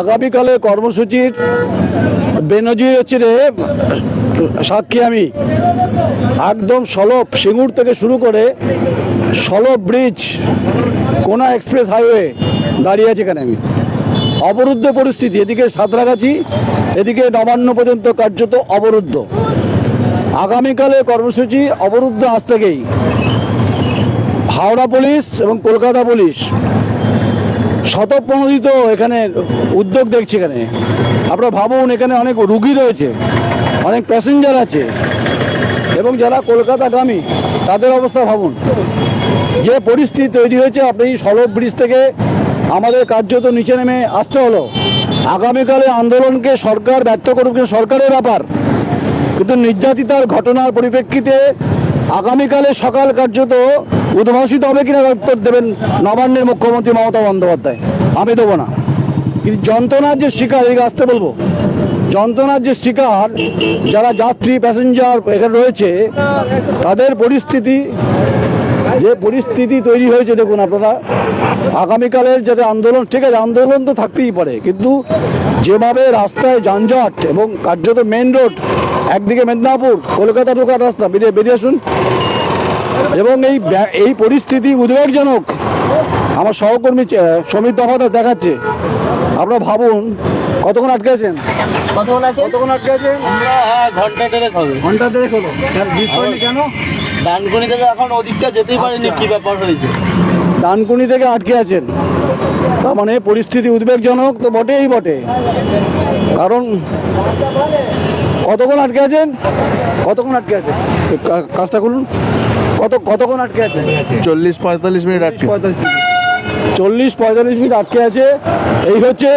আগামীকালে কর্মসূচির বেনজির হচ্ছে রে সাক্ষী আমি। একদম সলভ সিঙ্গুর থেকে শুরু করে সলভ ব্রিজ, কোনা এক্সপ্রেস হাইওয়ে দাঁড়িয়ে আছে এখানে আমি। অবরুদ্ধ পরিস্থিতি, এদিকে সাঁতরাগাছি, এদিকে নবান্ন পর্যন্ত কার্যত অবরুদ্ধ। আগামীকালে কর্মসূচি অবরুদ্ধ আজ থেকেই। হাওড়া পুলিশ এবং কলকাতা পুলিশ শতপ্রণোদিত এখানে উদ্যোগ দেখছি এখানে। আপনারা ভাবুন, এখানে অনেক রুগী রয়েছে, অনেক প্যাসেঞ্জার আছে, এবং যারা কলকাতাগামী, তাদের অবস্থা ভাবুন। যে পরিস্থিতি তৈরি হয়েছে, আপনি সড়ক ব্রিজ থেকে আমাদের কার্যত নিচে নেমে আসতে হলো। আগামীকালে আন্দোলনকে সরকার ব্যর্থ করুক সরকারের ব্যাপার। কিন্তু নির্যাতিতার ঘটনার পরিপ্রেক্ষিতে আগামীকালে সকাল কার্যত উদ্ভাসিত হবে কিনা উত্তর দেবেন নবান্নের মুখ্যমন্ত্রী মমতা বন্দ্যোপাধ্যায়। আমি দেবো না। কিন্তু যন্ত্রণার যে শিকার, এদিকে আসতে বলব। যন্ত্রণার যে শিকার যারা যাত্রী প্যাসেঞ্জার এখানে রয়েছে, তাদের পরিস্থিতি, যে পরিস্থিতি তৈরি হয়েছে, দেখুন আপনারা, আগামীকালের যাতে আন্দোলন, ঠিক আছে, আন্দোলন তো থাকতেই পারে, কিন্তু যেভাবে রাস্তায় যানজট এবং কার্যত মেন রোড একদিকে মেদিনীপুর, কলকাতা ঢোকার রাস্তা, বেরিয়ে বেরিয়ে আসুন এবং এই এই পরিস্থিতি উদ্বেগজনক। আমার সহকর্মী সমীর দফাদার দেখাচ্ছে। আপনারা ভাবুন কতক্ষণ আটকে আছেন? কতক্ষণ আছে কতক্ষণ আটকে আছেন? আমরা হ্যাঁ ঘণ্টা দেড়েক হবে। ঘণ্টা দেড়েক হলো। স্যার ব্রিজ পয়েন্টে কেন? ডানকুনি থেকে এখন ওদিকটা যেতেই পারিনি কি ব্যাপার হয়েছে? ডানকুনি থেকে আটকে আছেন। তার মানে পরিস্থিতি উদ্বেগজনক তো বটেই বটে। কারণ কতক্ষণ আটকে আছেন? কতক্ষণ আটকে আছেন? কাজটা করুন কত কতক্ষণ আটকে আছেন চল্লিশ পঁয়তাল্লিশ মিনিট আটকে। পঁয়তাল্লিশ মিনিট। চল্লিশ পঁয়তাল্লিশ মিনিট আটকে আছে। এই হচ্ছে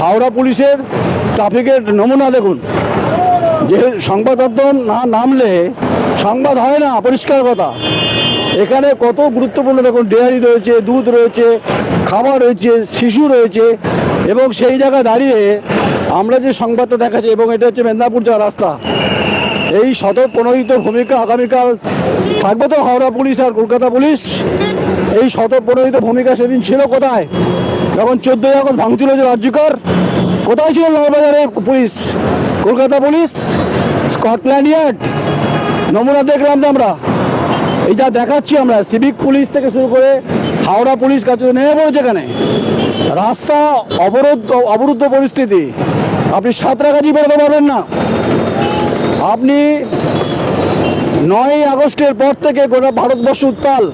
হাওড়া পুলিশের ট্রাফিকের নমুনা দেখুন। যে সংবাদ মাধ্যম না নামলে সংবাদ হয় না পরিষ্কার কথা। এখানে কত গুরুত্বপূর্ণ দেখুন ডেয়ারি রয়েছে দুধ রয়েছে খাবার রয়েছে শিশু রয়েছে এবং সেই জায়গায় দাঁড়িয়ে আমরা যে সংবাদটা দেখাচ্ছি এবং এটা হচ্ছে মেদিনীপুর যাওয়ার রাস্তা। এই সদর প্রণোদিত ভূমিকা আগামীকাল থাকবে তো হাওড়া পুলিশ আর কলকাতা পুলিশ। এই শতপ্রণোদিত ভূমিকা সেদিন ছিল কোথায়? যখন চোদ্দোই আগস্ট ভাঙছিল যে রাজ্যকর, কোথায় ছিল লালবাজারের police? Kolkata police, Scotland Yard. নমুনা দেখলাম যে আমরা। এইটা দেখাচ্ছি আমরা। সিভিক পুলিশ থেকে শুরু করে হাওড়া পুলিশ কাছে নেমে পড়েছে এখানে। রাস্তা অবরোধ অবরুদ্ধ পরিস্থিতি। আপনি সাঁতরাগাছি বেরোতে পারবেন না। আপনি নয় আগস্টের পর থেকে গোটা ভারতবর্ষ উত্তাল।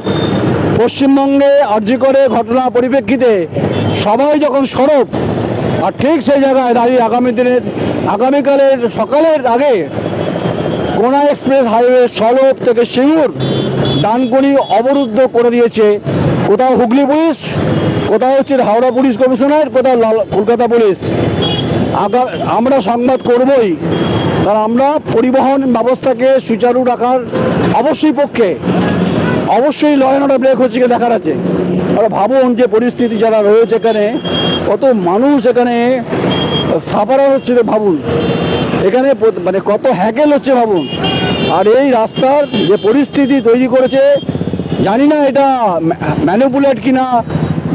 পশ্চিমবঙ্গে আর্জি করে ঘটনা পরিপ্রেক্ষিতে সবাই যখন সরব, আর ঠিক সেই জায়গায় দাঁড়িয়ে আগামী দিনের, আগামীকালের সকালের আগে কোনা এক্সপ্রেস হাইওয়ে সলভ থেকে সিঙ্গুর ডানকুনি অবরুদ্ধ করে দিয়েছে। কোথাও হুগলি পুলিশ, কোথাও হচ্ছে হাওড়া পুলিশ কমিশনার, কোথাও কলকাতা পুলিশ। আমরা সংবাদ করবই। কারণ আমরা পরিবহন ব্যবস্থাকে সুচারু রাখার অবশ্যই পক্ষে, অবশ্যই লয় অর্ডার ব্রেক হচ্ছে দেখার আছে আমরা ভাবুন যে পরিস্থিতি যারা রয়েছে এখানে, কত মানুষ এখানে সাফারার হচ্ছে ভাবুন। এখানে মানে কত হ্যাকেল হচ্ছে ভাবুন। আর এই রাস্তার যে পরিস্থিতি তৈরি করেছে, জানি না এটা ম্যানিপুলেট কিনা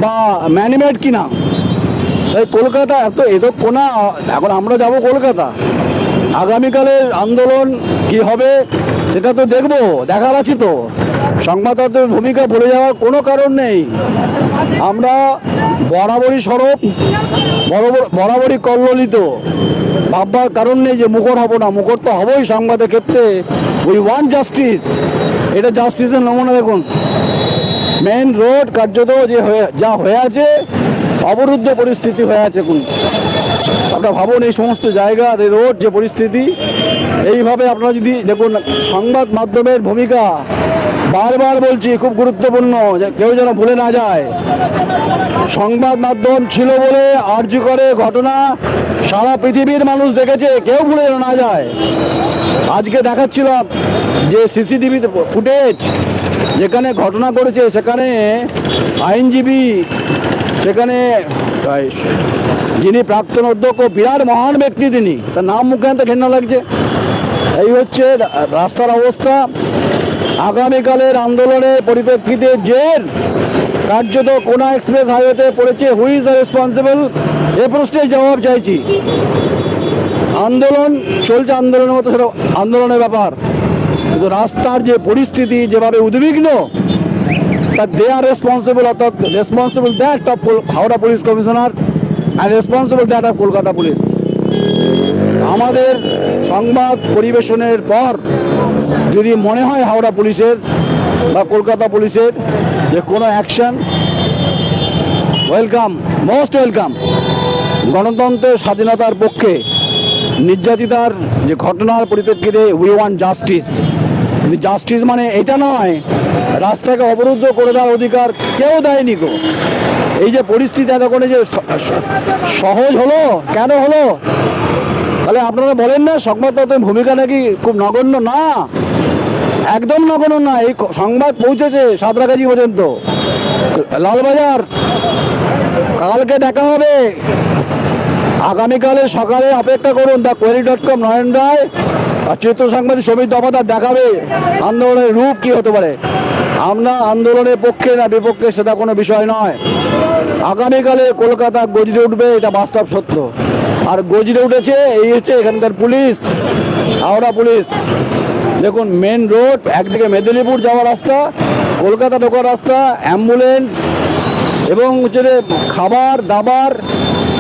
বা ম্যানিমেড কিনা। তাই কলকাতা এত এত কোনা, এখন আমরা যাব কলকাতা। আগামীকালের আন্দোলন কি হবে সেটা তো দেখব, দেখার আছে তো। সংবাদদাতার ভূমিকা ভুলে যাওয়ার কোনো কারণ নেই। আমরা বরাবরই সরব, বরাবর বরাবরই কল্লোলিত। ভাববার কারণ নেই যে মুখর হব না, মুখর তো হবই সংবাদের ক্ষেত্রে। উই ওয়ান জাস্টিস এটা জাস্টিসের নমুনা দেখুন। মেন রোড কার্যত যে হয়ে যা হয়ে আছে, অবরুদ্ধ পরিস্থিতি হয়ে আছে এখন। আপনারা ভাবুন এই সমস্ত জায়গা আর রোড, যে পরিস্থিতি, এইভাবে আপনারা যদি দেখুন, সংবাদ মাধ্যমের ভূমিকা বারবার বলছি, খুব গুরুত্বপূর্ণ কেউ যেন ভুলে না যায়। সংবাদ মাধ্যম ছিল বলে আর্জি করে ঘটনা, সারা পৃথিবীর মানুষ দেখেছে, কেউ ভুলে যেন না যায়। আজকে দেখাচ্ছিলাম যে সিসিটিভি ফুটেজ, যেখানে ঘটনা করেছে সেখানে আইনজীবী সেখানে যিনি প্রাক্তন অধ্যক্ষ, বিরাট মহান ব্যক্তি তিনি। তার নাম মুখে আনতে ঘেন্না লাগছে। এই হচ্ছে রাস্তার অবস্থা। আগামীকালের আন্দোলনের পরিপ্রেক্ষিতে জের। কার্যত কোনা এক্সপ্রেস হাইওয়েতে পড়েছে। হুই ইজ দ্য রেসপন্সিবল এ প্রশ্নের জবাব চাইছি। আন্দোলন চলছে আন্দোলনের মতো সেটা আন্দোলনের ব্যাপার। কিন্তু রাস্তার যে পরিস্থিতি, যেভাবে উদ্বিগ্ন দে আর রেসপন্সিবল অর্থাৎ responsible that of Howrah police commissioner and responsible that of Kolkata police আমাদের সংবাদ পরিবেশনের পর যদি মনে হয় হাওড়া পুলিশের বা কলকাতা পুলিশের যে কোনো অ্যাকশন ওয়েলকাম মোস্ট ওয়েলকাম গণতন্ত্রের স্বাধীনতার পক্ষে নির্যাতিতার যে ঘটনার পরিপ্রেক্ষিতে উই ওয়ান্ট জাস্টিস কিন্তু জাস্টিস মানে এটা নয়, রাস্তাকে অবরুদ্ধ করে দেওয়ার অধিকার কেউ দেয়নি গো। এই যে পরিস্থিতি এতক্ষণে যে স- স- সহজ হলো, কেন হলো? তাহলে আপনারা বলেন না সংবাদপত্রের ভূমিকা নাকি খুব নগণ্য? না, একদম নগণ্য না। এই সংবাদ পৌঁছেছে সাঁতরাগাছি পর্যন্ত। লালবাজার, কালকে দেখা হবে। আগামীকালে সকালে অপেক্ষা করুন, the query dot com, Nayan Roy. আর চিত্র সাংবাদিক সমিত দফাদার দেখাবে আন্দোলনের রূপ কি হতে পারে। আমরা আন্দোলনের পক্ষে না বিপক্ষে সেটা কোনো বিষয় নয়। আগামীকালে কলকাতা গজরে উঠবে, এটা বাস্তব সত্য। আর গজরে উঠেছে, এই হচ্ছে এখানকার পুলিশ, হাওড়া পুলিশ। দেখুন মেন রোড একদিকে মেদিনীপুর যাওয়ার রাস্তা, কলকাতা ঢোকার রাস্তা অ্যাম্বুলেন্স এবং হচ্ছে খাবার, দাবার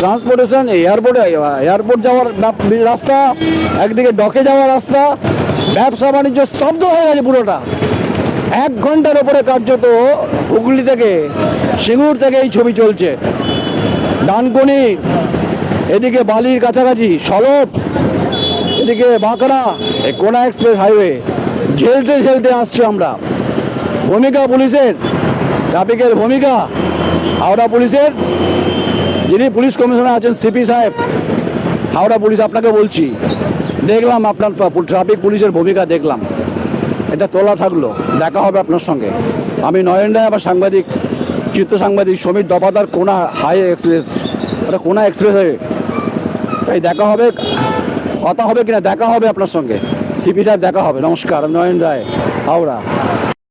ট্রান্সপোর্টেশন, এয়ারপোর্ট এয়ারপোর্ট যাওয়ার রাস্তা, একদিকে ডকে যাওয়ার রাস্তা, ব্যবসা বাণিজ্য স্তব্ধ হয়ে গেছে পুরোটা। এক ঘণ্টার ওপরে কার্যত হুগলি থেকে সিঙ্গুর থেকে এই ছবি চলছে। ডানকুনি, এদিকে বালির কাছাকাছি, সলপ, এদিকে বাঁকড়া কোনা এক্সপ্রেস হাইওয়ে। ঝেলতে ঝেলতে আসছি আমরা। ভূমিকা পুলিশের, ট্রাফিকের ভূমিকা, হাওড়া পুলিশের। যিনি পুলিশ কমিশনার আছেন সিপি সাহেব, হাওড়া পুলিশ আপনাকে বলছি, দেখলাম আপনার ট্রাফিক পুলিশের ভূমিকা দেখলাম। এটা তোলা থাকল, দেখা হবে আপনার সঙ্গে। আমি নয়ন রায় আমার সাংবাদিক চিত্র সাংবাদিক সমীর দফাদার কোনা হাই এক্সপ্রেস, ওটা কোনা এক্সপ্রেস হয়ে। তাই দেখা হবে, কথা হবে কিনা দেখা হবে আপনার সঙ্গে। সিপি সাহেব, দেখা হবে। নমস্কার নয়ন রায় হাওড়া।